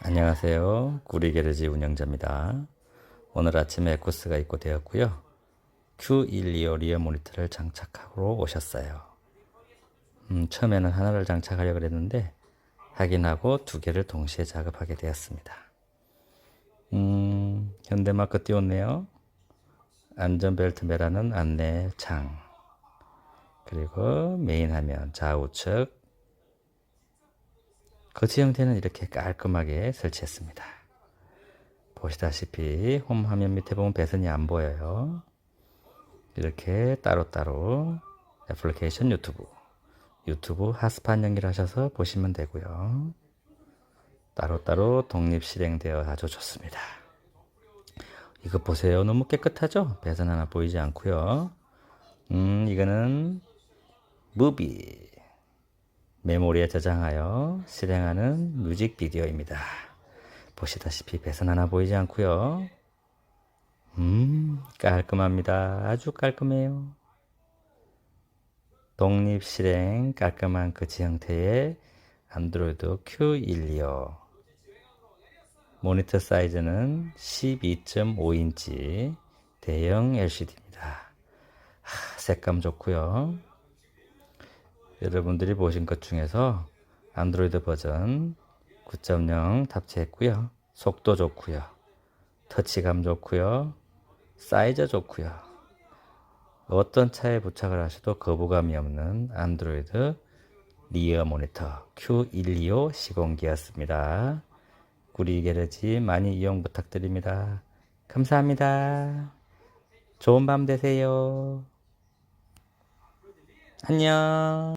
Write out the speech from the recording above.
안녕하세요. 구리게르지 운영자입니다. 오늘 아침에 코스가 입고되었고요. Q125 리어 모니터를 장착하러 오셨어요. 음, 처음에는 하나를 장착하려고 했는데 확인하고 두 개를 동시에 작업하게 되었습니다. 음, 현대마크 띄웠네요. 안전벨트 매라는 안내 창. 그리고 메인 화면 좌우측 거치 형태는 이렇게 깔끔하게 설치했습니다. 보시다시피 홈 화면 밑에 보면 배선이 안 보여요. 이렇게 따로따로 애플리케이션 유튜브, 유튜브 핫스팟 연결하셔서 보시면 되고요. 따로따로 독립 실행되어 아주 좋습니다. 이거 보세요. 너무 깨끗하죠? 배선 하나 보이지 않고요. 음, 이거는 무비 메모리에 저장하여 실행하는 뮤직비디오입니다. 보시다시피 배선 하나 보이지 않고요. 음, 깔끔합니다. 아주 깔끔해요. 독립 실행 깔끔한 그지 형태의 안드로이드 Q125 모니터 사이즈는 12.5인치 대형 LCD입니다. 색감 좋고요. 여러분들이 보신 것 중에서 안드로이드 버전 9.0 탑재했고요. 속도 좋고요. 터치감 좋고요. 사이즈 좋고요. 어떤 차에 부착을 하셔도 거부감이 없는 안드로이드 리어 모니터 Q125 시공기였습니다. 구리 게러지 많이 이용 부탁드립니다. 감사합니다. 좋은 밤 되세요. 안녕.